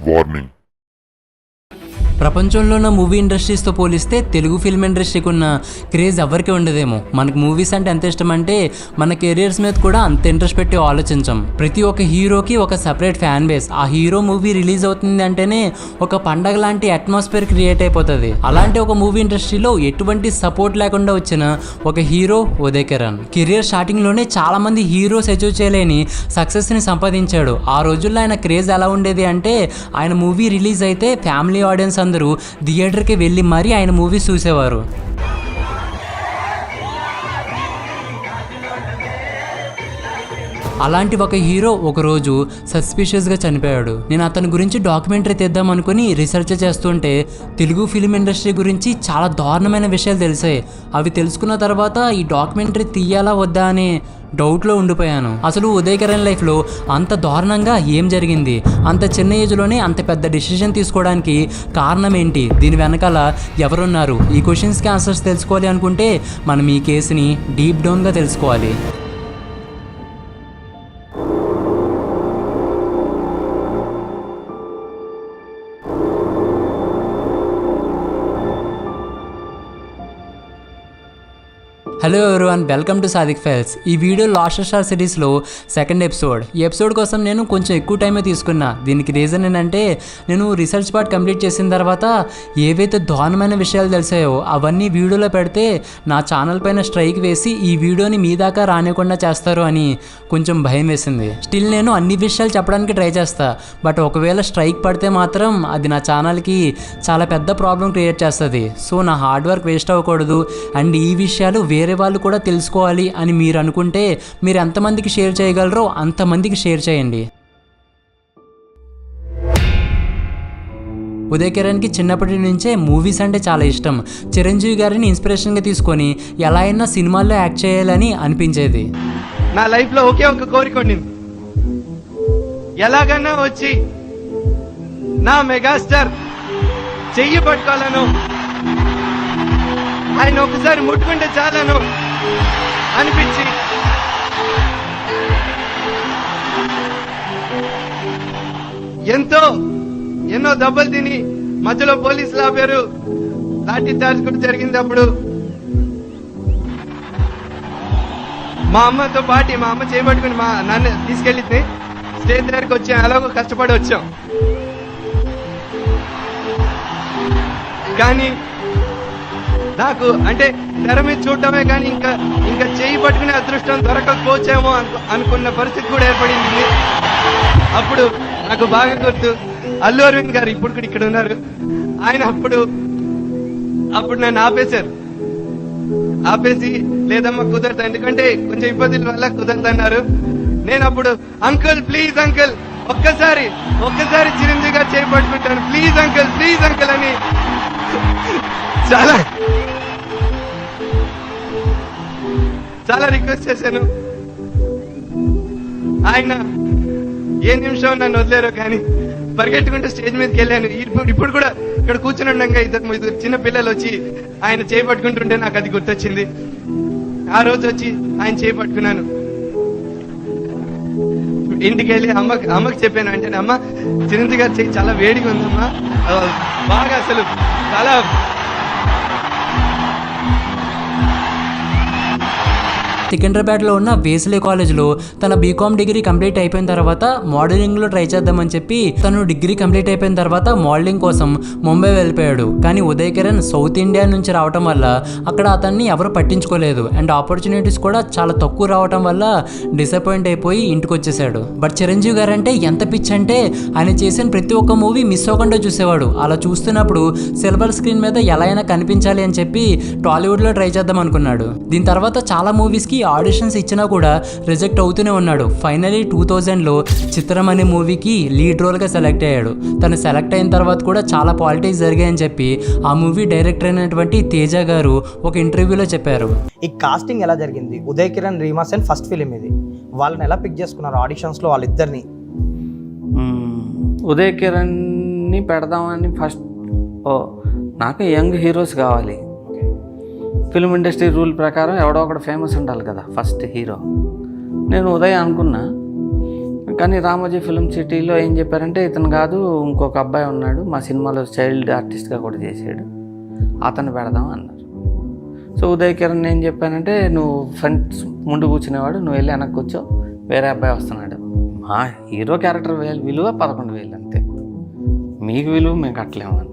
Warning. ప్రపంచంలో ఉన్న movie ఇండస్ట్రీస్తో పోలిస్తే తెలుగు ఫిల్మ్ ఇండస్ట్రీకి ఉన్న క్రేజ్ ఎవరికి ఉండదేమో. మనకు మూవీస్ అంటే ఎంత ఇష్టం అంటే మన కెరియర్స్ మీద కూడా అంత ఇంట్రెస్ట్ పెట్టి ఆలోచించం. ప్రతి ఒక్క హీరోకి ఒక సపరేట్ ఫ్యాన్ బేస్ ఆ హీరో మూవీ రిలీజ్ అవుతుంది అంటేనే ఒక పండగ లాంటి అట్మాస్ఫియర్ క్రియేట్ అయిపోతుంది. అలాంటి ఒక మూవీ ఇండస్ట్రీలో ఎటువంటి సపోర్ట్ లేకుండా వచ్చిన ఒక హీరో ఉదయ్ కిరణ్. కెరియర్ స్టార్టింగ్లోనే చాలా మంది హీరోస్ అచీవ్ చేయలేని సక్సెస్ని సంపాదించాడు. ఆ రోజుల్లో ఆయన క్రేజ్ ఎలా ఉండేది అంటే ఆయన మూవీ రిలీజ్ అయితే ఫ్యామిలీ ఆడియన్స్ అందరూ థియేటర్కి వెళ్ళి మరీ ఆయన మూవీస్ చూసేవారు. అలాంటి ఒక హీరో ఒకరోజు సస్పిషియస్గా చనిపోయాడు. నేను అతని గురించి డాక్యుమెంటరీ తెద్దాం అనుకుని రీసెర్చ్ చేస్తుంటే తెలుగు ఫిలిం ఇండస్ట్రీ గురించి చాలా దారుణమైన విషయాలు తెలిసాయి. అవి తెలుసుకున్న తర్వాత ఈ డాక్యుమెంటరీ తీయాలా వద్దా అనే డౌట్లో ఉండిపోయాను. అసలు ఉదయకరణ్ లైఫ్లో అంత దారుణంగా ఏం జరిగింది? అంత చిన్న ఏజ్లోనే అంత పెద్ద డిసిషన్ తీసుకోవడానికి కారణం ఏంటి దీని వెనకాల ఎవరున్నారు? ఈ క్వశ్చన్స్కి ఆన్సర్స్ తెలుసుకోవాలి అనుకుంటే మనం ఈ కేసుని డీప్ డౌన్గా తెలుసుకోవాలి. Hello everyone welcome to Sadiq files ఈ వీడియో లాస్ట్ స్టార్ సిరీస్లో సెకండ్ ఎపిసోడ్ ఈ ఎపిసోడ్ కోసం నేను కొంచెం ఎక్కువ టైమే తీసుకున్నా. దీనికి రీజన్ ఏంటంటే నేను రీసెర్చ్ పార్ట్ కంప్లీట్ చేసిన తర్వాత ఏవైతే దారుణమైన విషయాలు తెలిసాయో అవన్నీ వీడియోలో పెడితే నా ఛానల్ పైన స్ట్రైక్ వేసి ఈ వీడియోని మీ దాకా రానివ్వకుండా చేస్తారు అని కొంచెం భయం వేసింది. స్టిల్ నేను అన్ని విషయాలు చెప్పడానికి ట్రై చేస్తా. బట్ ఒకవేళ స్ట్రైక్ పడితే మాత్రం అది నా ఛానల్కి చాలా పెద్ద ప్రాబ్లం క్రియేట్ చేస్తుంది. సో నా హార్డ్ వర్క్ వేస్ట్ అవ్వకూడదు. అండ్ ఈ విషయాలు వేరే వాళ్ళు కూడా తెలుసుకోవాలి అని మీరు అనుకుంటే మీరు ఎంతమందికి షేర్ చేయగలరో అంతమందికి షేర్ చేయండి. ఉదయ్ కిరణ్కి చిన్నప్పటి నుంచే మూవీస్ అంటే చాలా ఇష్టం. చిరంజీవి గారిని ఇన్స్పిరేషన్గా తీసుకొని ఎలా అయినా సినిమాల్లో యాక్ట్ చేయాలని అనిపించేది. నా లైఫ్లో ఒకే ఒక కోరిక ఉండింది. ఎలాగన్నా వచ్చి నా మెగాస్టార్ చెయ్యి పట్టుకోవాలను. ఆయన ఒకసారి ముట్టుకుంటే చాలను అనిపించి. ఎంతో ఎన్నో దెబ్బలు తిని మధ్యలో పోలీసులు ఆపారు. లాఠీ చార్జ్ కూడా జరిగింది అప్పుడు. మా అమ్మతో పాటి మా అమ్మ చేపట్టుకుని మా నన్ను తీసుకెళ్ళింది. స్టేజ్ దగ్గరికి వచ్చాం. ఎలాగో కష్టపడి వచ్చాం. కానీ నాకు అంటే తెర మీద చూడటమే కానీ ఇంకా ఇంకా చేయి పట్టుకునే అదృష్టం దొరకకపోవచ్చేమో అనుకున్న పరిస్థితి కూడా ఏర్పడింది. అప్పుడు నాకు బాగా గుర్తు. అల్లు అరవింద్ గారు ఇప్పుడు కూడా ఇక్కడ ఉన్నారు. ఆయన అప్పుడు అప్పుడు నన్ను ఆపేశారు. ఆపేసి లేదమ్మా కుదరదు ఎందుకంటే కొంచెం ఇబ్బందుల వల్ల కుదరదన్నారు. నేను అప్పుడు అంకుల్ ప్లీజ్ అంకుల్ ఒక్కసారి ఒక్కసారి చిరంజీవి గారు చేపట్టుకుంటాను ప్లీజ్ అంకుల్ ప్లీజ్ అంకుల్ అని చాలా. చాలా రిక్వెస్ట్ చేశాను. ఆయన ఏ నిమిషం నన్ను వదిలేరో కానీ పరిగెట్టుకుంటే స్టేజ్ మీదకి వెళ్ళాను. ఇప్పుడు ఇప్పుడు కూడా ఇక్కడ కూర్చుని ఉండగా ఇద్దరు ఇద్దరు చిన్న పిల్లలు వచ్చి ఆయన చేపట్టుకుంటుంటే నాకు అది గుర్తొచ్చింది. ఆ రోజు వచ్చి ఆయన చేపట్టుకున్నాను ఇంటికి వెళ్ళి అమ్మకి అమ్మకి చెప్పాను అంటే అమ్మ చిరంజీవి గారు చేయి చాలా వేడిగా ఉందమ్మా. బాగా అసలు చాలా సికింద్రాబాద్లో ఉన్న వేసలే కాలేజ్లో తన బీకామ్ డిగ్రీ కంప్లీట్ అయిపోయిన తర్వాత మోడలింగ్లో ట్రై చేద్దామని చెప్పి తను డిగ్రీ కంప్లీట్ అయిపోయిన తర్వాత మోడలింగ్ కోసం ముంబై వెళ్ళిపోయాడు. కానీ ఉదయ్ కిరణ్ సౌత్ ఇండియా నుంచి రావటం వల్ల అక్కడ అతన్ని ఎవరు పట్టించుకోలేదు. అండ్ ఆపర్చునిటీస్ కూడా చాలా తక్కువ రావటం వల్ల డిసప్పాయింట్ అయిపోయి ఇంటికి వచ్చేసాడు. బట్ చిరంజీవి గారు అంటే ఎంత పిచ్ అంటే ఆయన చేసిన ప్రతి ఒక్క మూవీ మిస్ అవ్వకుండా చూసేవాడు. అలా చూస్తున్నప్పుడు సిల్వర్ స్క్రీన్ మీద ఎలా అయినా కనిపించాలి అని చెప్పి టాలీవుడ్లో ట్రై చేద్దాం అనుకున్నాడు. దీని తర్వాత చాలా మూవీస్కి ఆడిషన్స్ ఇచ్చినా కూడా రిజెక్ట్ అవుతూనే ఉన్నాడు. ఫైనలీ టూ థౌజండ్లో చిత్రం అనే మూవీకి లీడ్ రోల్గా సెలెక్ట్ అయ్యాడు. తను సెలెక్ట్ అయిన తర్వాత కూడా చాలా పాలిటిక్స్ జరిగాయని చెప్పి ఆ మూవీ డైరెక్టర్ అయినటువంటి తేజ గారు ఒక ఇంటర్వ్యూలో చెప్పారు. ఈ కాస్టింగ్ ఎలా జరిగింది? ఉదయ్ కిరణ్ రీమా సెన్ ఫస్ట్ ఫిలిం ఇది. వాళ్ళని ఎలా పిక్ చేసుకున్నారు ఆడిషన్స్లో వాళ్ళిద్దరిని. ఉదయ్ కిరణ్ని పెడదామని ఫస్ట్ ఓ నాకు యంగ్ హీరోస్ కావాలి. ఫిల్మ్ ఇండస్ట్రీ రూల్ ప్రకారం ఎవడో ఒకడు ఫేమస్ ఉండాలి కదా ఫస్ట్ హీరో నేను ఉదయ్ అనుకున్నా కానీ రామోజీ ఫిల్మ్ సిటీలో ఏం చెప్పారంటే ఇతను కాదు ఇంకొక అబ్బాయి ఉన్నాడు మా సినిమాలో చైల్డ్ ఆర్టిస్ట్గా కూడా చేసాడు అతను పెడదాం అన్నారు. సో ఉదయ్ కిరణ్ ఏం చెప్పానంటే నువ్వు ఫ్రంట్స్ ముందు కూర్చునేవాడు నువ్వు వెళ్ళి వెనక్కి కూర్చో వేరే అబ్బాయి వస్తున్నాడు. మా హీరో క్యారెక్టర్ వేలు విలువ పదకొండు వేలు అంతే. మీకు విలువ మేము కట్టలేము అని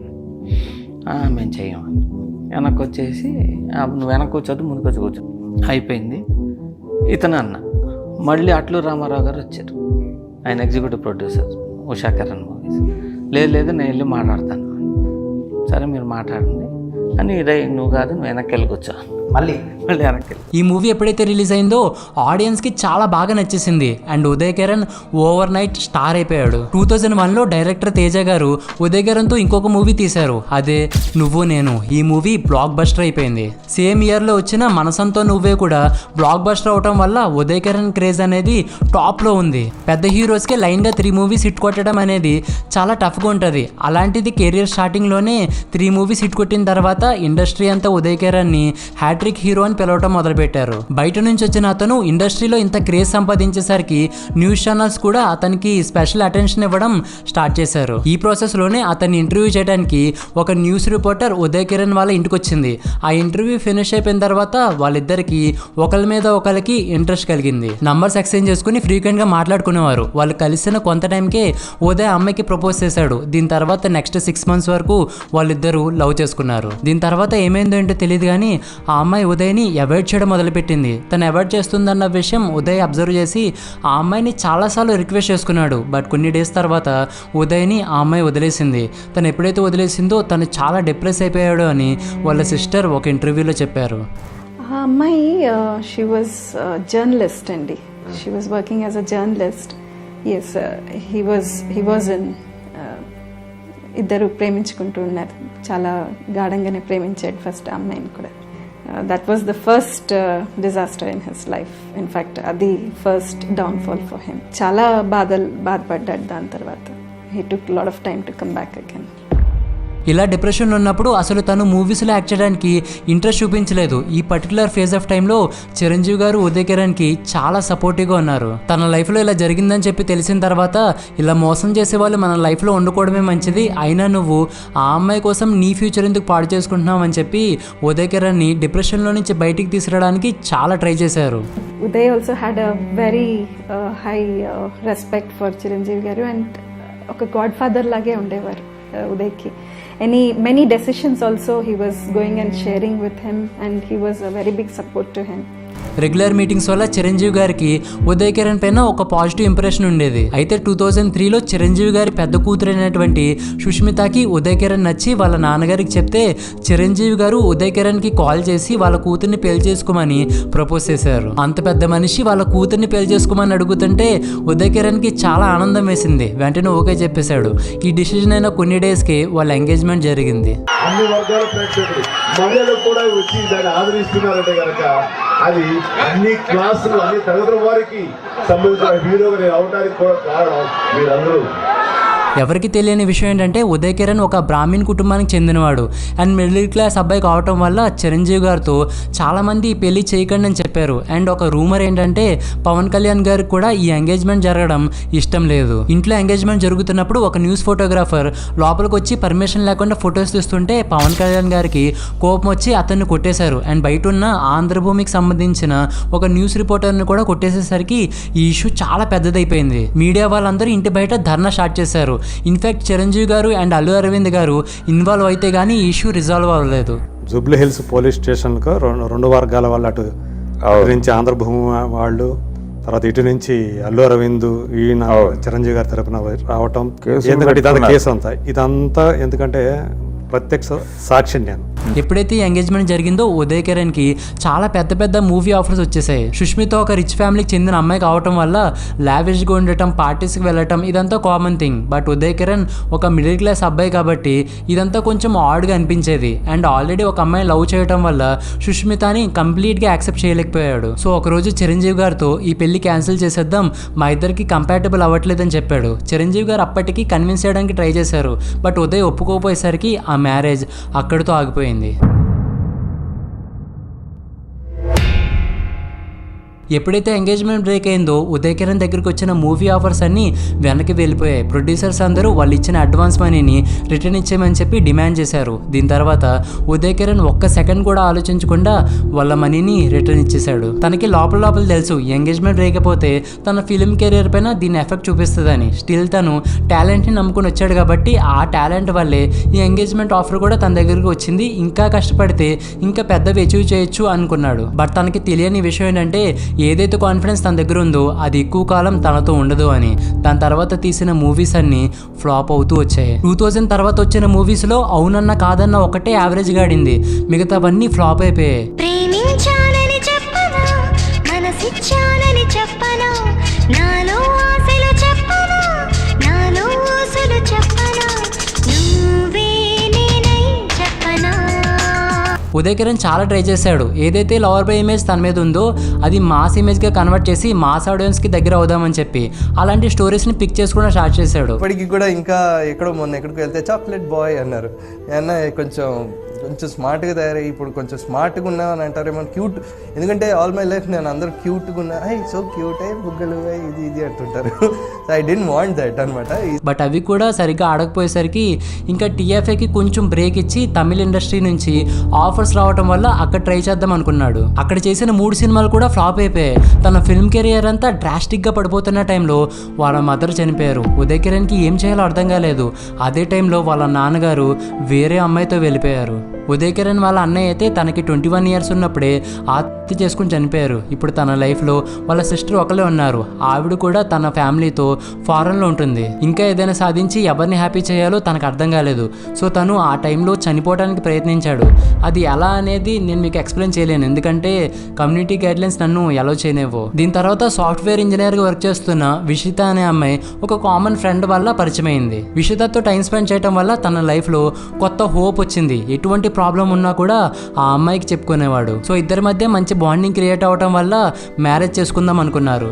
మేము చేయమన్నా వెనక్కి వచ్చేసి నువ్వు వెనక్కి కూర్చోద్దు ముందుకు వచ్చి కూర్చో. అయిపోయింది. ఇతను అన్న. మళ్ళీ అట్లు రామారావు గారు వచ్చారు. ఆయన executive producer Usha Kiran movies. లేదు లేదు నేను వెళ్ళి మాట్లాడతాను. సరే మీరు మాట్లాడండి. అని ఇదే నువ్వు కాదు నువ్వు వెనక్కి వెళ్ళి కూర్చో మళ్ళీ. మళ్ళీ వెనక్కి. ఈ మూవీ ఎప్పుడైతే రిలీజ్ అయిందో ఆడియన్స్కి చాలా బాగా నచ్చేసింది. And Uday Kiran overnight star అయిపోయాడు. టూ థౌజండ్ వన్లో డైరెక్టర్ తేజ గారు ఉదయ్ కిరణ్తో ఇంకొక మూవీ తీశారు. అదే నువ్వు నేను. ఈ మూవీ బ్లాక్ బస్టర్ అయిపోయింది. సేమ్ ఇయర్లో వచ్చిన మనసంతో నువ్వే కూడా బ్లాక్ బస్టర్ అవటం వల్ల ఉదయ్ కిరణ్ క్రేజ్ అనేది టాప్లో ఉంది. పెద్ద హీరోస్కి లైన్గా త్రీ మూవీస్ హిట్ కొట్టడం అనేది చాలా టఫ్గా ఉంటుంది. అలాంటిది కెరియర్ స్టార్టింగ్లోనే త్రీ మూవీస్ హిట్ కొట్టిన తర్వాత ఇండస్ట్రీ అంతా ఉదయ్ కిరణ్ని హ్యాట్రిక్ హీరో అని పిలవటం మొదలుపెట్టారు. బయట నుంచి వచ్చిన అతను ఇండస్ట్రీలో ఇంత క్రేజ్ సంపాదించేసరికి న్యూస్ ఛానల్స్ కూడా అతనికి స్పెషల్ అటెన్షన్ ఇవ్వడం స్టార్ట్ చేశారు. ఈ ప్రాసెస్లోనే అతన్ని ఇంటర్వ్యూ చేయడానికి ఒక న్యూస్ రిపోర్టర్ ఉదయ్ కిరణ్ వాళ్ళ ఇంటికి వచ్చింది ఆ ఇంటర్వ్యూ ఫినిష్ అయిపోయిన తర్వాత వాళ్ళిద్దరికి ఒకరి మీద ఒకరికి ఇంట్రెస్ట్ కలిగింది. నంబర్స్ ఎక్స్చేంజ్ చేసుకుని ఫ్రీక్వెంట్గా మాట్లాడుకునేవారు. వాళ్ళు కలిసిన కొంత టైంకే ఉదయ్ అమ్మాయికి ప్రపోజ్ చేశాడు. దీని తర్వాత నెక్స్ట్ సిక్స్ మంత్స్ వరకు వాళ్ళిద్దరూ లవ్ చేసుకున్నారు. దీని తర్వాత ఏమైందో ఏంటో తెలియదు కానీ ఆ అమ్మాయి అమ్మాయి ఉదయ్ని అవాయిడ్ చేయడం మొదలుపెట్టింది. తను అవాయిడ్ చేస్తుందన్న విషయం ఉదయ్ అబ్జర్వ్ చేసి ఆ అమ్మాయిని చాలాసార్లు రిక్వెస్ట్ చేసుకున్నాడు బట్ కొన్ని డేస్ తర్వాత ఉదయ్ని ఆ అమ్మాయి వదిలేసింది. తను ఎప్పుడైతే వదిలేసిందో తను చాలా డిప్రెస్ అయిపోయాడు అని వాళ్ళ సిస్టర్ ఒక ఇంటర్వ్యూలో చెప్పారు. ఆ అమ్మాయి షీ వాజ్ జర్నలిస్ట్ అండి. She was working as a journalist yes he was he was in ఇద్దరు ప్రేమించుకుంటూ ఉన్నారు. చాలా గాఢంగానే ప్రేమించాడు ఫస్ట్ అమ్మాయిని కూడా. That was the first disaster in his life in fact అది ఫస్ట్ డౌన్ఫాల్ ఫర్ హిమ్ చాలా బాధలు బాధపడ్డాడు దాని తర్వాత. He took lot of time to come back again ఇలా డిప్రెషన్లో ఉన్నప్పుడు అసలు తను మూవీస్లో యాక్ట్ చేయడానికి ఇంట్రెస్ట్ చూపించలేదు. ఈ పర్టికులర్ ఫేజ్ ఆఫ్ టైంలో చిరంజీవి గారు ఉదయ్ కిరణ్కి చాలా సపోర్టివ్గా ఉన్నారు. తన లైఫ్లో ఇలా జరిగిందని చెప్పి తెలిసిన తర్వాత ఇలా మోసం చేసే వాళ్ళు మన లైఫ్లో వండుకోవడమే మంచిది. అయినా నువ్వు ఆ అమ్మాయి కోసం నీ ఫ్యూచర్ ఎందుకు పాడు చేసుకుంటున్నావు అని చెప్పి ఉదయ్ కిరణ్ని డిప్రెషన్లో నుంచి బయటికి తీసుకురావడానికి చాలా ట్రై చేశారు. Uday also had a very high respect for Chiranjeevi గారు అండ్ ఒక గాడ్ ఫాదర్ లాగే ఉండేవారు. Uh, Udayki. Any many decisions also he was going and sharing with him, and he was a very big support to him. Regular meetings వల్ల చిరంజీవి గారికి ఉదయ్ కిరణ్ పైన ఒక positive impression ఉండేది. అయితే టూ థౌజండ్ త్రీలో చిరంజీవి గారి పెద్ద కూతురైనటువంటి సుష్మితకి ఉదయ్ కిరణ్ నచ్చి వాళ్ళ నాన్నగారికి చెప్తే చిరంజీవి గారు ఉదయ్ కిరణ్కి కాల్ చేసి వాళ్ళ కూతుర్ని పెళ్ళి చేసుకోమని ప్రపోజ్ చేశారు. అంత పెద్ద మనిషి వాళ్ళ కూతుర్ని పెళ్ళి చేసుకోమని అడుగుతుంటే ఉదయ్ కిరణ్కి చాలా ఆనందం వేసింది. వెంటనే ఓకే చెప్పేశాడు. ఈ డిసిజన్ అయిన కొన్ని డేస్కి వాళ్ళ ఎంగేజ్మెంట్ జరిగింది. అన్ని వర్గాల ప్రేక్షకులు మహిళలు కూడా వచ్చి దాన్ని ఆదరిస్తున్నారంటే కనుక అది అన్ని క్లాసులు అన్ని తరగతుల వారికి సంబంధించిన హీరోగా నేను అవడానికి కూడా కారణం. మీరందరూ ఎవరికి తెలియని విషయం ఏంటంటే ఉదయ్ కిరణ్ ఒక బ్రాహ్మణ్ కుటుంబానికి చెందినవాడు. అండ్ మిడిల్ క్లాస్ అబ్బాయి కావటం వల్ల చిరంజీవి గారితో చాలామంది ఈ పెళ్ళి చేయకండి అని చెప్పారు. అండ్ ఒక రూమర్ ఏంటంటే పవన్ కళ్యాణ్ గారికి కూడా ఈ ఎంగేజ్మెంట్ జరగడం ఇష్టం లేదు. ఇంట్లో ఎంగేజ్మెంట్ జరుగుతున్నప్పుడు ఒక న్యూస్ ఫోటోగ్రాఫర్ లోపలికి వచ్చి పర్మిషన్ లేకుండా ఫొటోస్ తీస్తుంటే పవన్ కళ్యాణ్ గారికి కోపం వచ్చి అతన్ని కొట్టేశారు. అండ్ బయట ఉన్న ఆంధ్రభూమికి సంబంధించిన ఒక న్యూస్ రిపోర్టర్ని కూడా కొట్టేసేసరికి ఈ ఇష్యూ చాలా పెద్దదైపోయింది. మీడియా వాళ్ళందరూ ఇంటి బయట ధర్నా స్టార్ట్ చేశారు. ఇన్ఫాక్ట్ చిరంజీవి గారు అండ్ అల్లు అరవింద్ గారు ఇన్వాల్వ్ అయితే కానీ ఈ ఇష్యూ రిజాల్వ్ అవ్వలేదు. జూబ్లీ హిల్స్ పోలీస్ స్టేషన్కు రెండు రెండు వర్గాల వాళ్ళు అటు ఇటు నుంచి ఆంధ్రభూమి వాళ్ళు తర్వాత ఇటు నుంచి అల్లు అరవింద్ ఈయన చిరంజీవి గారి తరపున రావటం. ఎందుకంటే ఇదంతా కేసు అంతా. ఇదంతా ఎందుకంటే ప్రత్యక్ష సాక్షి నేను ఎప్పుడైతే ఎంగేజ్మెంట్ జరిగిందో ఉదయ్ కిరణ్కి చాలా పెద్ద పెద్ద మూవీ ఆఫర్స్ వచ్చేసాయి. సుష్మిత ఒక రిచ్ ఫ్యామిలీకి చెందిన అమ్మాయి కావటం వల్ల లావిష్గా ఉండటం పార్టీస్కి వెళ్ళటం ఇదంతా common thing but Uday Kiran ఒక మిడిల్ క్లాస్ అబ్బాయి కాబట్టి ఇదంతా కొంచెం ఆడ్గా అనిపించేది. అండ్ ఆల్రెడీ ఒక అమ్మాయి లవ్ చేయటం వల్ల సుష్మితని కంప్లీట్గా యాక్సెప్ట్ చేయలేకపోయాడు. సో ఒకరోజు చిరంజీవి గారితో ఈ పెళ్ళి క్యాన్సిల్ చేసేద్దాం మా ఇద్దరికి కంపాటబుల్ అవ్వట్లేదని చెప్పాడు. చిరంజీవి గారు అప్పటికి కన్విన్స్ చేయడానికి ట్రై చేశారు. బట్ ఉదయ్ ఒప్పుకోపోయేసరికి ఆ మ్యారేజ్ అక్కడితో ఆగిపోయింది. ఉంది ఎప్పుడైతే ఎంగేజ్మెంట్ బ్రేక్ అయిందో ఉదయ్ కిరణ్ దగ్గరికి వచ్చిన మూవీ ఆఫర్స్ అన్నీ వెనక్కి వెళ్ళిపోయాయి. ప్రొడ్యూసర్స్ అందరూ వాళ్ళు ఇచ్చిన అడ్వాన్స్ మనీని రిటర్న్ ఇచ్చేయమని చెప్పి డిమాండ్ చేశారు. దీని తర్వాత ఉదయ్ కిరణ్ ఒక్క సెకండ్ కూడా ఆలోచించకుండా వాళ్ళ మనీని రిటర్న్ ఇచ్చేశాడు. తనకి లోపల లోపల తెలుసు ఎంగేజ్మెంట్ రేకపోతే తన ఫిలిం కెరీర్ పైన దీని ఎఫెక్ట్ చూపిస్తుందని. స్టిల్ తను టాలెంట్ని నమ్ముకుని వచ్చాడు కాబట్టి ఆ టాలెంట్ వల్లే ఈ ఎంగేజ్మెంట్ ఆఫర్ కూడా తన దగ్గరికి వచ్చింది. ఇంకా కష్టపడితే ఇంకా పెద్దవి అచీవ్ చేయొచ్చు అనుకున్నాడు. బట్ తనకి తెలియని విషయం ఏంటంటే ఏదైతే కాన్ఫిడెన్స్ తన దగ్గర ఉందో అది ఎక్కువ కాలం తనతో ఉండదు అని. దాని తర్వాత తీసిన మూవీస్ అన్ని ఫ్లాప్ అవుతూ వచ్చాయి. టూ థౌజండ్ తర్వాత వచ్చిన మూవీస్లో అవునన్న కాదన్న ఒకటే యావరేజ్గా ఆడింది. మిగతావన్నీ ఫ్లాప్ అయిపోయాయి. ఉదయ్ కిరణ్ చాలా ట్రై చేశాడు. ఏదైతే లవర్ బై ఇమేజ్ తన మీద ఉందో అది మాస్ ఇమేజ్గా కన్వర్ట్ చేసి మాస్ ఆడియన్స్కి దగ్గర అవుదామని చెప్పి అలాంటి స్టోరీస్ని పిక్ చేసుకోవడం స్టార్ట్ చేశాడు. ఇప్పటికి కూడా ఇంకా ఎక్కడో మొన్న ఎక్కడికి వెళ్తే చాక్లెట్ బాయ్ అన్నారు. అన్న కొంచెం కొంచెం స్మార్ట్గా తయారయ్యి ఇప్పుడు కొంచెం స్మార్ట్గా ఉన్నావు అని అంటారు ఏమన్నా క్యూట్ ఎందుకంటే ఆల్ మై లైఫ్ నేను అందరూ క్యూట్గా ఉన్నా ఐ సో క్యూట్ అయ్యి బుగ్గలు ఇది ఇది అంటుంటారు. So I don't want that అనమాట బట్ అవి కూడా సరిగ్గా ఆడకపోయేసరికి ఇంకా టీఎఫ్ఏకి కొంచెం బ్రేక్ ఇచ్చి తమిళ ఇండస్ట్రీ నుంచి ఆఫర్స్ రావడం వల్ల అక్కడ ట్రై చేద్దాం అనుకున్నాడు. అక్కడ చేసిన మూడు సినిమాలు కూడా ఫ్లాప్ అయిపోయాయి. తన ఫిల్మ్ కెరియర్ అంతా డ్రాస్టిక్గా పడిపోతున్న టైంలో వాళ్ళ మదర్ చనిపోయారు. ఉదయ్ కిరణ్కి ఏం చేయాలో అర్థం కాలేదు. అదే టైంలో వాళ్ళ నాన్నగారు వేరే అమ్మాయితో వెళ్ళిపోయారు. ఉదయ్ కిరణ్ వాళ్ళ అన్నయ్య అయితే తనకి ట్వంటీ వన్ ఇయర్స్ ఉన్నప్పుడే ఆత్మహత్య చేసుకుని చనిపోయారు. ఇప్పుడు తన లైఫ్లో వాళ్ళ సిస్టర్ ఒకలే ఉన్నారు. ఆవిడ కూడా తన ఫ్యామిలీతో ఫారెన్లో ఉంటుంది. ఇంకా ఏదైనా సాధించి ఎవరిని హ్యాపీ చేయాలో తనకు అర్థం కాలేదు. సో తను ఆ టైంలో చనిపోవడానికి ప్రయత్నించాడు. అది ఎలా అనేది నేను మీకు ఎక్స్ప్లెయిన్ చేయలేను. ఎందుకంటే కమ్యూనిటీ గైడ్లైన్స్ నన్ను ఎలా చేయలేవు దీని తర్వాత సాఫ్ట్వేర్ ఇంజనీర్గా వర్క్ చేస్తున్న విషిత అనే అమ్మాయి ఒక కామన్ ఫ్రెండ్ వల్ల పరిచయమైంది. విషితతో టైం స్పెండ్ చేయడం వల్ల తన లైఫ్లో కొత్త హోప్ వచ్చింది. ఎటువంటి ప్రాబ్లం ఉన్నా కూడా ఆ అమ్మాయికి చెప్పుకునేవాడు. సో ఇద్దరి మధ్య మంచి బాండింగ్ క్రియేట్ అవటం వల్ల మ్యారేజ్ చేసుకుందాం అనుకున్నారు.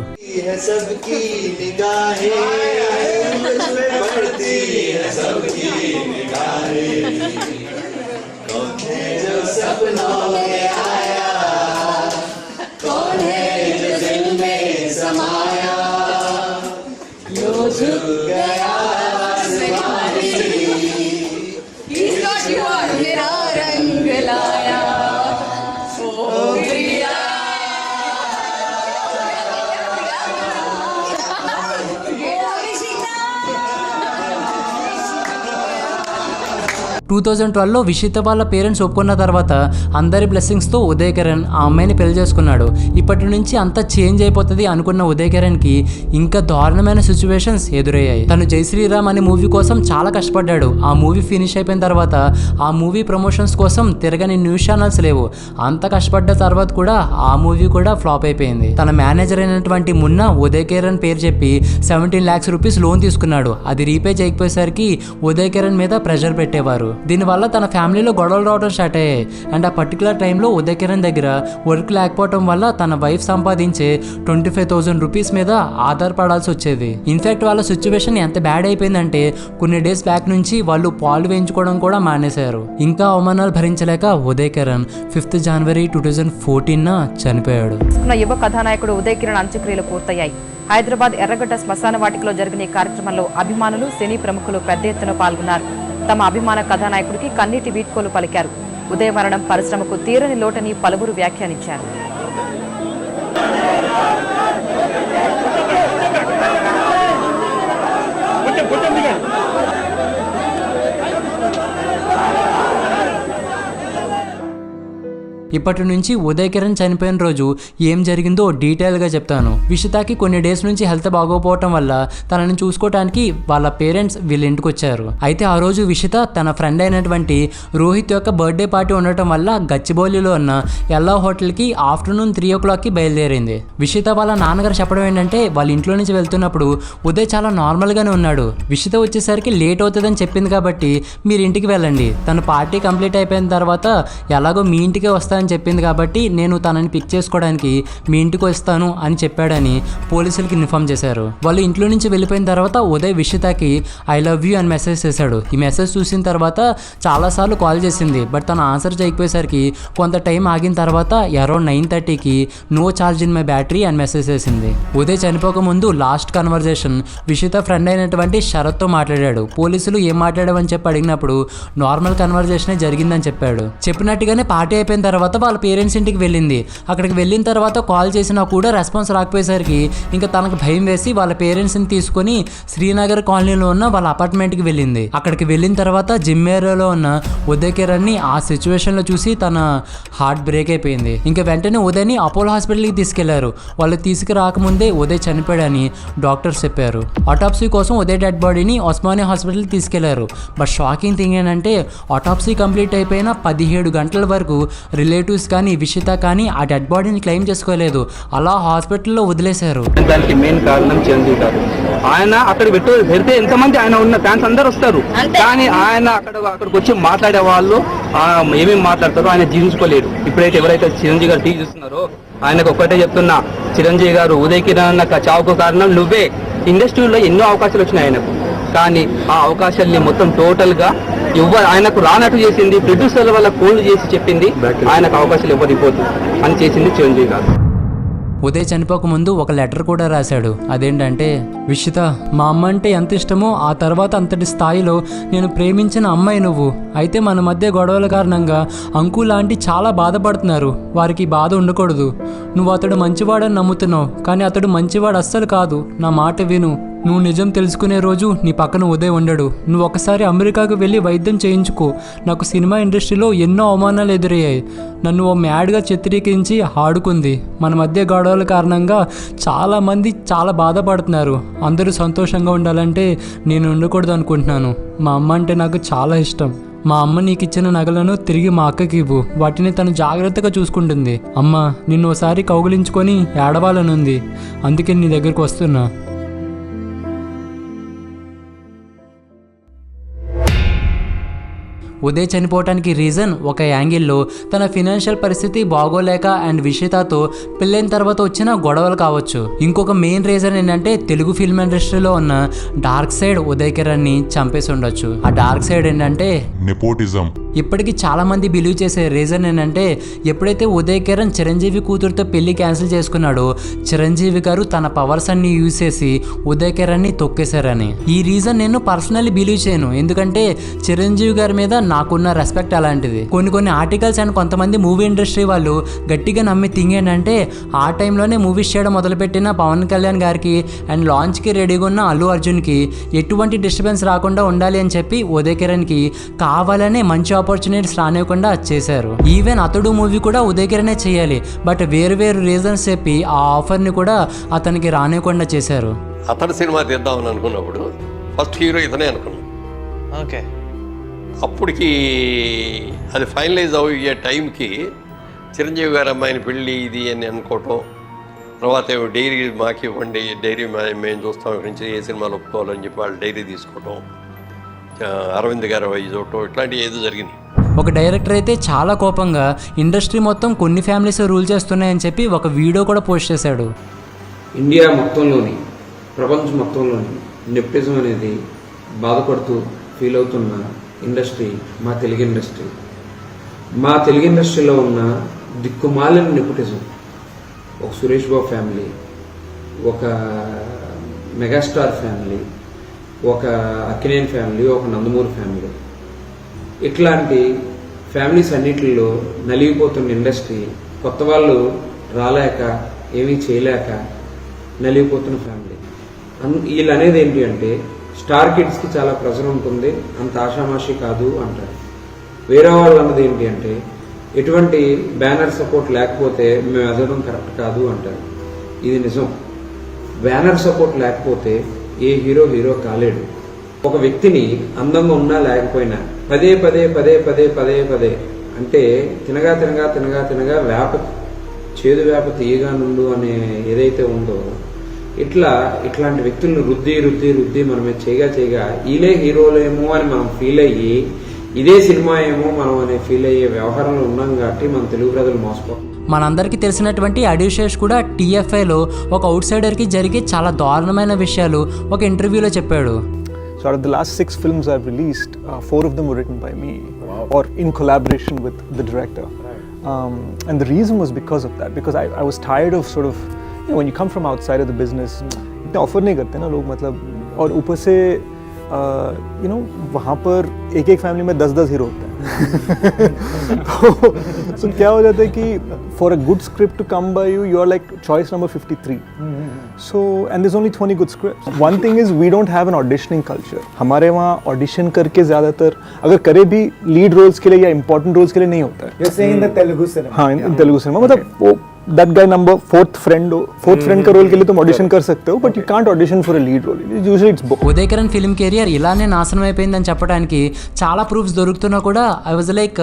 టూ థౌజండ్ ట్వెల్వ్లో విషిత వాళ్ళ పేరెంట్స్ ఒప్పుకున్న తర్వాత అందరి బ్లెస్సింగ్స్తో ఉదయ్ కిరణ్ ఆ అమ్మాయిని పెళ్ళి చేసుకున్నాడు. ఇప్పటి నుంచి అంతా చేంజ్ అయిపోతుంది అనుకున్న ఉదయ్ కిరణ్కి ఇంకా దారుణమైన సిచ్యువేషన్స్ ఎదురయ్యాయి. తను జై శ్రీరామ్ అనే మూవీ కోసం చాలా కష్టపడ్డాడు. ఆ మూవీ ఫినిష్ అయిపోయిన తర్వాత ఆ మూవీ ప్రమోషన్స్ కోసం తిరగని న్యూస్ ఛానల్స్ లేవు. అంత కష్టపడ్డ తర్వాత కూడా ఆ మూవీ కూడా ఫ్లాప్ అయిపోయింది. తన మేనేజర్ అయినటువంటి మున్న ఉదయ్ కిరణ్ పేరు చెప్పి సెవెంటీన్ ల్యాక్స్ రూపీస్ లోన్ తీసుకున్నాడు. అది రీపే చేయకపోయేసరికి ఉదయ్ కిరణ్ మీద ప్రెషర్ పెట్టేవారు. దీనివల్ల తన ఫ్యామిలీలో గొడవలు రావడం స్టార్ట్ అయ్యాయి. అండ్ ఆ పర్టికులర్ టైంలో ఉదయ్ కిరణ్ దగ్గర వర్క్ లేకపోవడం వల్ల తన వైఫ్ సంపాదించే ట్వంటీ ఫైవ్ థౌసండ్ రూపీస్ మీద ఆధారపడాల్సి వచ్చేది. ఇన్ఫాక్ట్ వాళ్ళ సిచ్యువేషన్ ఎంత బ్యాడ్ అయిపోయిందంటే కొన్ని డేస్ బ్యాక్ నుంచి వాళ్ళు పాలు వేయించుకోవడం కూడా మానేశారు. ఇంకా అవమానాలు భరించలేక ఉదయ్ కిరణ్ ఫిఫ్త్ జనవరి టూ థౌజండ్ ఫోర్టీన్ చనిపోయాడు. యువ కథానాయకుడు ఉదయ్ కిరణ్ అంత్యక్రియలు పూర్తయ్యాయి. హైదరాబాద్ ఎర్రగడ్డ శ్మశాన వాటికలో జరిగిన ఈ కార్యక్రమంలో అభిమానులు సినీ ప్రముఖులు పెద్ద ఎత్తున పాల్గొన్నారు. తమ అభిమాన కథానాయకుడికి కన్నీటి వీడ్కోలు పలికారు. ఉదయమరణం పరిశ్రమకు తీరని లోటని పలువురు వ్యాఖ్యానించారు. ఇప్పటి నుంచి ఉదయ్ కిరణ్ చనిపోయిన రోజు ఏం జరిగిందో డీటెయిల్గా చెప్తాను. విషితాకి కొన్ని డేస్ నుంచి హెల్త్ బాగోపోవటం వల్ల తనని చూసుకోవటానికి వాళ్ళ పేరెంట్స్ వీళ్ళ ఇంటికి వచ్చారు. అయితే ఆ రోజు విషిత తన ఫ్రెండ్ అయినటువంటి రోహిత్ యొక్క బర్త్డే పార్టీ ఉండటం వల్ల గచ్చిబౌలిలో ఉన్న ఎల్లా హోటల్కి ఆఫ్టర్నూన్ త్రీ ఓ క్లాక్కి బయలుదేరింది. విషిత వాళ్ళ నాన్నగారు చెప్పడం ఏంటంటే వాళ్ళ ఇంట్లో నుంచి వెళ్తున్నప్పుడు ఉదయ్ చాలా నార్మల్గానే ఉన్నాడు. విషిత వచ్చేసరికి లేట్ అవుతుందని చెప్పింది కాబట్టి మీరు ఇంటికి వెళ్ళండి. తన పార్టీ కంప్లీట్ అయిపోయిన తర్వాత ఎలాగో మీ ఇంటికే వస్తాను అని చెప్పింది కాబట్టి నేను తనని పిక్ చేసుకోవడానికి మీ ఇంటికి వస్తాను అని చెప్పాడని పోలీసులకి ఇన్ఫామ్ చేశారు. వాళ్ళు ఇంట్లో నుంచి వెళ్ళిపోయిన తర్వాత ఉదయ్ విషితకి ఐ లవ్ యూ అని మెసేజ్ చేశాడు. ఈ మెసేజ్ చూసిన తర్వాత చాలాసార్లు కాల్ చేసింది. బట్ తను ఆన్సర్ చేయకపోయేసరికి కొంత టైం ఆగిన తర్వాత అరౌండ్ నైన్ థర్టీకి no charge in my battery అని మెసేజ్ చేసింది. ఉదయ్ చనిపోక ముందు లాస్ట్ కన్వర్జేషన్ విషిత ఫ్రెండ్ అయినటువంటి శరత్తో మాట్లాడాడు. పోలీసులు ఏం మాట్లాడావని చెప్పి అడిగినప్పుడు నార్మల్ కన్వర్జేషనే జరిగిందని చెప్పాడు. చెప్పినట్టుగానే పార్టీ అయిపోయిన తర్వాత వాళ్ళ పేరెంట్స్ ఇంటికి వెళ్ళింది. అక్కడికి వెళ్ళిన తర్వాత కాల్ చేసినా కూడా రెస్పాన్స్ రాకపోయేసరికి ఇంకా తనకు భయం వేసి వాళ్ళ పేరెంట్స్ని తీసుకొని శ్రీనగర్ కాలనీలో ఉన్న వాళ్ళ అపార్ట్మెంట్కి వెళ్ళింది. అక్కడికి వెళ్ళిన తర్వాత జిమ్ ఏరియాలో ఉన్న ఉదయ్ కిరణ్ని ఆ సిచ్యువేషన్లో చూసి తన హార్ట్ బ్రేక్ అయిపోయింది. ఇంకా వెంటనే ఉదయ్ని అపోలో హాస్పిటల్కి తీసుకెళ్ళారు. వాళ్ళు తీసుకురాకముందే ఉదయ్ చనిపోయాడని డాక్టర్స్ చెప్పారు. ఆటోప్సీ కోసం ఉదయ్ డెడ్ బాడీని ఒస్మానియా హాస్పిటల్కి తీసుకెళ్ళారు. బట్ షాకింగ్ థింగ్ ఏంటంటే ఆటాప్సీ కంప్లీట్ అయిపోయిన పదిహేడు గంటల వరకు రిలేటివ్స్ కానీ విషిత కానీ ఆ డెడ్ బాడీని క్లెయిమ్ చేసుకోలేదు. అలా హాస్పిటల్లో వదిలేశారు. దానికి మెయిన్ కారణం చిరంజీవి గారు. ఆయన అక్కడ పెట్టు పెడితే ఎంతమంది ఆయన ఉన్న ఫ్యాన్స్ అందరు వస్తారు. కానీ ఆయన అక్కడ అక్కడికి వచ్చి మాట్లాడే వాళ్ళు ఆ, ఏమేమి మాట్లాడతారో ఆయన జీవించుకోలేరు ఇప్పుడైతే ఎవరైతే చిరంజీవి గారు టీవీ చూస్తున్నారో ఆయనకు ఒక్కటే చెప్తున్నా చిరంజీవి గారు ఉదయ్ కిరణ్ చావుకు కారణం నువ్వే. ఇండస్ట్రీలో ఎన్నో అవకాశాలు వచ్చినాయి ఆయనకు. కానీ ఆ అవకాశాల్ని మొత్తం టోటల్గా ఇవ్వ ఆయనకు రానట్టు చేసింది. ప్రొడ్యూసర్ల వల్ల ఫోన్లు చేసి చెప్పింది. ఆయనకు అవకాశాలు ఇవ్వకపోతు అని చేసింది చిరంజీవి గారు. ఉదయ్ చనిపోక ముందు ఒక లెటర్ కూడా రాశాడు. అదేంటంటే విషిత మా అమ్మ అంటే ఎంత ఇష్టమో ఆ తర్వాత అంతటి స్థాయిలో నేను ప్రేమించిన అమ్మాయి నువ్వు. అయితే మన మధ్య గొడవల కారణంగా అంకు లాంటి చాలా బాధపడుతున్నారు. వారికి బాధ ఉండకూడదు. నువ్వు అతడు మంచివాడని నమ్ముతున్నావు. కానీ అతడు మంచివాడు అస్సలు కాదు. నా మాట విను. నువ్వు నిజం తెలుసుకునే రోజు నీ పక్కన ఉదయ్ ఉండడు. నువ్వు ఒకసారి అమెరికాకు వెళ్ళి వైద్యం చేయించుకో. నాకు సినిమా ఇండస్ట్రీలో ఎన్నో అవమానాలు ఎదురయ్యాయి. నన్ను ఓ మ్యాడ్గా చిత్రీకరించి ఆడుకుంది. మన మధ్య గొడవల కారణంగా చాలామంది చాలా బాధపడుతున్నారు. అందరూ సంతోషంగా ఉండాలంటే నేను ఉండకూడదు అనుకుంటున్నాను. మా అమ్మ అంటే నాకు చాలా ఇష్టం. మా అమ్మ నీకు ఇచ్చిన నగలను తిరిగి మా అక్కకి ఇవ్వు. వాటిని తను జాగ్రత్తగా చూసుకుంటుంది. అమ్మ నిన్ను ఒకసారి కౌగిలించుకొని ఏడవాలనుంది. అందుకే నీ దగ్గరకు వస్తున్నా. ఉదయ్ చనిపోవటానికి రీజన్ ఒక యాంగిల్లో తన ఫినాన్షియల్ పరిస్థితి బాగోలేక అండ్ విషితతో పెళ్ళైన తర్వాత వచ్చిన గొడవలు కావచ్చు. ఇంకొక మెయిన్ రీజన్ ఏంటంటే తెలుగు ఫిల్మ్ ఇండస్ట్రీలో ఉన్న డార్క్ సైడ్ ఉదయ్ కిరణ్ని చంపేసి ఉండొచ్చు. ఆ డార్క్ సైడ్ ఏంటంటే నెపోటిజం ఇప్పటికీ చాలామంది బిలీవ్ చేసే రీజన్ ఏంటంటే ఎప్పుడైతే ఉదయ్ కిరణ్ చిరంజీవి కూతురుతో పెళ్ళి క్యాన్సిల్ చేసుకున్నాడో చిరంజీవి గారు తన పవర్స్ అన్ని యూజ్ చేసి ఉదయ్ కిరణ్ని తొక్కేశారని. ఈ రీజన్ నేను పర్సనల్లీ బిలీవ్ చేయను. ఎందుకంటే చిరంజీవి గారి మీద నాకున్న రెస్పెక్ట్ అలాంటిది. కొన్ని కొన్ని ఆర్టికల్స్ అండ్ కొంతమంది మూవీ ఇండస్ట్రీ వాళ్ళు గట్టిగా నమ్మి థింగ్ ఏంటంటే ఆ టైంలోనే మూవీస్ చేయడం మొదలుపెట్టిన పవన్ కళ్యాణ్ గారికి అండ్ లాంచ్కి రెడీగా ఉన్న అల్లు అర్జున్కి ఎటువంటి డిస్టర్బెన్స్ రాకుండా ఉండాలి అని చెప్పి ఉదయ్ కిరణ్కి కావాలనే మంచి ఆపర్చునిటీస్ రానివ్వకుండా చేశారు. ఈవెన్ అతడు మూవీ కూడా ఉదయ్ కిరణే చేయాలి. బట్ వేరు వేరు రీజన్స్ చెప్పి ఆ ఆఫర్ని కూడా అతనికి రానివ్వకుండా చేశారు. అతడు సినిమా తీద్దామని అనుకున్నప్పుడు ఫస్ట్ హీరో ఇతనే అనుకున్నాం. ఓకే. అప్పటికి అది ఫైనలైజ్ అయ్యే టైంకి చిరంజీవి గారి అమ్మాయిని పెళ్ళి ఇది అని అనుకోవటం తర్వాత డైరీ మాకు ఇవ్వండి డైరీ మేము చూస్తాం ఇక్కడి నుంచి ఏ సినిమాలు ఒప్పుకోవాలని చెప్పి వాళ్ళు డైరీ తీసుకోవటం అరవింద్ గారు అవి చూడటం ఇట్లాంటివి ఏదో జరిగినాయి. ఒక డైరెక్టర్ అయితే చాలా కోపంగా ఇండస్ట్రీ మొత్తం కొన్ని ఫ్యామిలీస్ రూల్ చేస్తున్నాయని చెప్పి ఒక వీడియో కూడా పోస్ట్ చేశాడు. ఇండియా మొత్తంలోని ప్రపంచం మొత్తంలోని నెప్టిజం అనేది బాధపడుతూ ఫీల్ అవుతున్న ఇండస్ట్రీ మా తెలుగు ఇండస్ట్రీ మా తెలుగు ఇండస్ట్రీలో ఉన్న దిక్కుమాలిన నెపోటిజం ఒక సురేష్ బాబు ఫ్యామిలీ ఒక మెగాస్టార్ ఫ్యామిలీ ఒక అక్కినేని ఫ్యామిలీ ఒక నందమూరి ఫ్యామిలీ. ఇట్లాంటి ఫ్యామిలీస్ అన్నిటిలో నలిగిపోతున్న ఇండస్ట్రీ కొత్త వాళ్ళు రాలేక ఏమీ చేయలేక నలిగిపోతున్న ఫ్యామిలీ. అన్- వీళ్ళు అనేది ఏంటి అంటే స్టార్ కిడ్స్కి చాలా ప్రెషర్ ఉంటుంది అంత ఆషామాషి కాదు అంటారు. వేరే వాళ్ళు అన్నది ఏంటి అంటే ఎటువంటి బ్యానర్ సపోర్ట్ లేకపోతే మేము ఎదగడం కరెక్ట్ కాదు అంటారు. ఇది నిజం. బ్యానర్ సపోర్ట్ లేకపోతే ఏ హీరో హీరో కాలేడు. ఒక వ్యక్తిని అందంగా ఉన్నా లేకపోయినా పదే పదే పదే పదే పదే పదే అంటే తినగా తినగా తినగా తినగా వేప చేదు వేప తీయగా నుండు అనే ఏదైతే ఉందో ఇట్లా ఇట్లాంటి వ్యక్తులను రుద్ది రుద్ది రుద్ది మనమే చేయగా చేయగా ఈలే హీరోలేమో అని మనం ఫీల్ అయ్యి ఇదే సినిమా ఏమో మనం అనే ఫీల్ అయ్యే వ్యవహారంలో ఉన్నాం కాబట్టి మన తెలుగు ప్రజలు మోసపోతాం మనందరికీ తెలిసినటువంటి అడిషేష్ కూడా టీఎఫ్ఐలో ఒక అవుట్ సైడర్కి జరిగే చాలా దారుణమైన విషయాలు ఒక ఇంటర్వ్యూలో చెప్పాడు So out of the last six films I've released, uh, four of them were written by me or in collaboration with the director. Um, and the reason was because of that, because I, I was tired of sort of, you know, when you come from outside of the business, इतने offer नहीं करते ना लोग मतलब और ऊपर से you know वहाँ पर एक एक फैमिली में दस दस हीरो होते हैं सो क्या हो जाता है कि for a good script to come by you you are like choice number 53 so and this only 20 good script one thing is we don't have an auditioning culture हमारे वहाँ ऑडिशन करके ज़्यादातर अगर करे भी लीड रोल्स के लिए या इंपॉर्टेंट रोल्स के लिए नहीं होता है। हाँ तेलुगु सिनेमा मतलब वो that guy number fourth friend हो फोर्थ फ्रेंड का रोल के लिए तुम ऑडिशन कर सकते हो but you can't audition for a lead role usually it's book Uday Kiran film career ఇలానే నాశనం అయిపోయిందని చెప్పడానికి చాలా ప్రూఫ్స్ దొరుకుతున్నా కూడా ఐ వాజ్ లైక్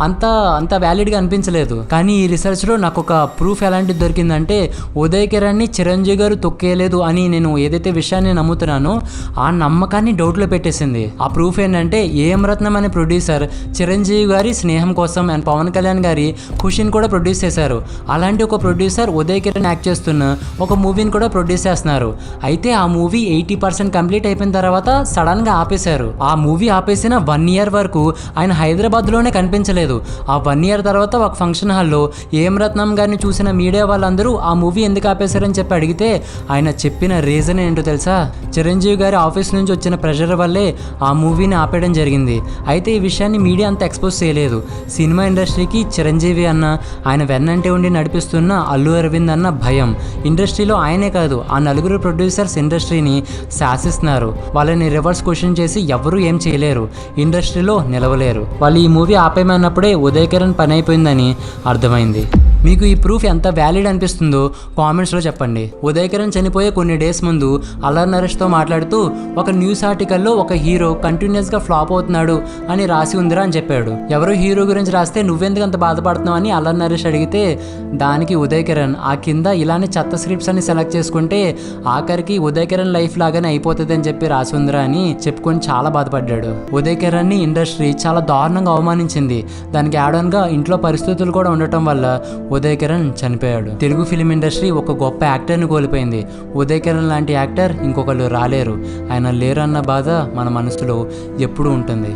అంత అంత వ్యాలిడ్గా అనిపించలేదు కానీ ఈ రీసెర్చ్లో నాకు ఒక ప్రూఫ్ ఎలాంటిది దొరికిందంటే ఉదయ్ కిరణ్ని చిరంజీవి గారు తొక్కేయలేదు అని నేను ఏదైతే విషయాన్ని నమ్ముతున్నానో ఆ నమ్మకాన్ని డౌట్లో పెట్టేసింది ఆ ప్రూఫ్ ఏంటంటే ఏఎం రత్నం అనే ప్రొడ్యూసర్ చిరంజీవి గారి స్నేహం కోసం అండ్ పవన్ కళ్యాణ్ గారి ఖుషిని కూడా ప్రొడ్యూస్ చేశారు అలాంటి ఒక ప్రొడ్యూసర్ ఉదయ్ కిరణ్ యాక్ట్ చేస్తున్న ఒక మూవీని కూడా ప్రొడ్యూస్ చేస్తున్నారు. అయితే ఆ మూవీ ఎయిటీ పర్సెంట్ కంప్లీట్ అయిపోయిన తర్వాత సడన్గా ఆపేశారు. ఆ మూవీ ఆపేసిన వన్ ఇయర్ వరకు ఆయన హైదరాబాద్లోనే కనిపించలేదు. ఆ వన్ ఇయర్ తర్వాత ఒక ఫంక్షన్ హాల్లో ఏం రత్నం గారిని చూసిన మీడియా వాళ్ళందరూ ఆ మూవీ ఎందుకు ఆపేశారని చెప్పి అడిగితే ఆయన చెప్పిన రీజన్ ఏంటో తెలుసా? చిరంజీవి గారి ఆఫీస్ నుంచి వచ్చిన ప్రెషర్ వల్లే ఆ మూవీని ఆపేయడం జరిగింది. అయితే ఈ విషయాన్ని మీడియా అంత ఎక్స్పోజ్ చేయలేదు. సినిమా ఇండస్ట్రీకి చిరంజీవి అన్న ఆయన వెన్నంటే ఉండి చూస్తున్న అల్లు అరవింద్ అన్న భయం. ఇండస్ట్రీలో ఆయనే కాదు ఆ నలుగురు ప్రొడ్యూసర్స్ ఇండస్ట్రీని శాసిస్తున్నారు. వాళ్ళని రివర్స్ క్వశ్చన్ చేసి ఎవరూ ఏం చేయలేరు ఇండస్ట్రీలో నిలవలేరు. వాళ్ళు ఈ మూవీ ఆపేయమన్నప్పుడే ఉదయకరణ్ పని అయిపోయిందని అర్థమైంది. మీకు ఈ ప్రూఫ్ ఎంత వ్యాలిడ్ అనిపిస్తుందో కామెంట్స్లో చెప్పండి. ఉదయకిరణ్ చనిపోయే కొన్ని డేస్ ముందు అల్లర్ నరేష్తో మాట్లాడుతూ ఒక న్యూస్ ఆర్టికల్లో ఒక హీరో కంటిన్యూస్గా ఫ్లాప్ అవుతున్నాడు అని రాసి ఉందిరా అని చెప్పాడు. ఎవరో హీరో గురించి రాస్తే నువ్వెందుకు అంత బాధపడుతున్నావు అని అల్లర్ నరేష్ అడిగితే దానికి ఉదయ్ కిరణ్ ఆ కింద ఇలానే చెత్త స్క్రిప్ట్స్ అని సెలెక్ట్ చేసుకుంటే ఆఖరికి ఉదయ్ కిరణ్ లైఫ్ లాగానే అయిపోతుంది అని చెప్పి రాసి ఉందిరా అని చెప్పుకొని చాలా బాధపడ్డాడు. ఉదయ్ కిరణ్ని ఇండస్ట్రీ చాలా దారుణంగా అవమానించింది. దానికి యాడ్ ఇంట్లో పరిస్థితులు కూడా ఉండటం వల్ల ఉదయ్ కిరణ్ చనిపోయాడు. తెలుగు ఫిలిం ఇండస్ట్రీ ఒక గొప్ప యాక్టర్ని కోల్పోయింది. ఉదయ్ కిరణ్ లాంటి యాక్టర్ ఇంకొకళ్ళు రాలేరు. ఆయన లేరన్న బాధ మన మనసులో ఎప్పుడూ ఉంటుంది.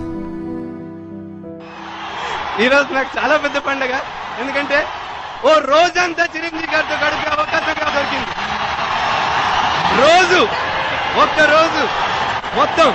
ఈ రోజు నాకు చాలా పెద్ద పండగ. ఎందుకంటే ఓ రోజంతా చిరంజీవి గారితో గడిపే అవకాశం దొరికింది. రోజు ఒక్క రోజు మొత్తం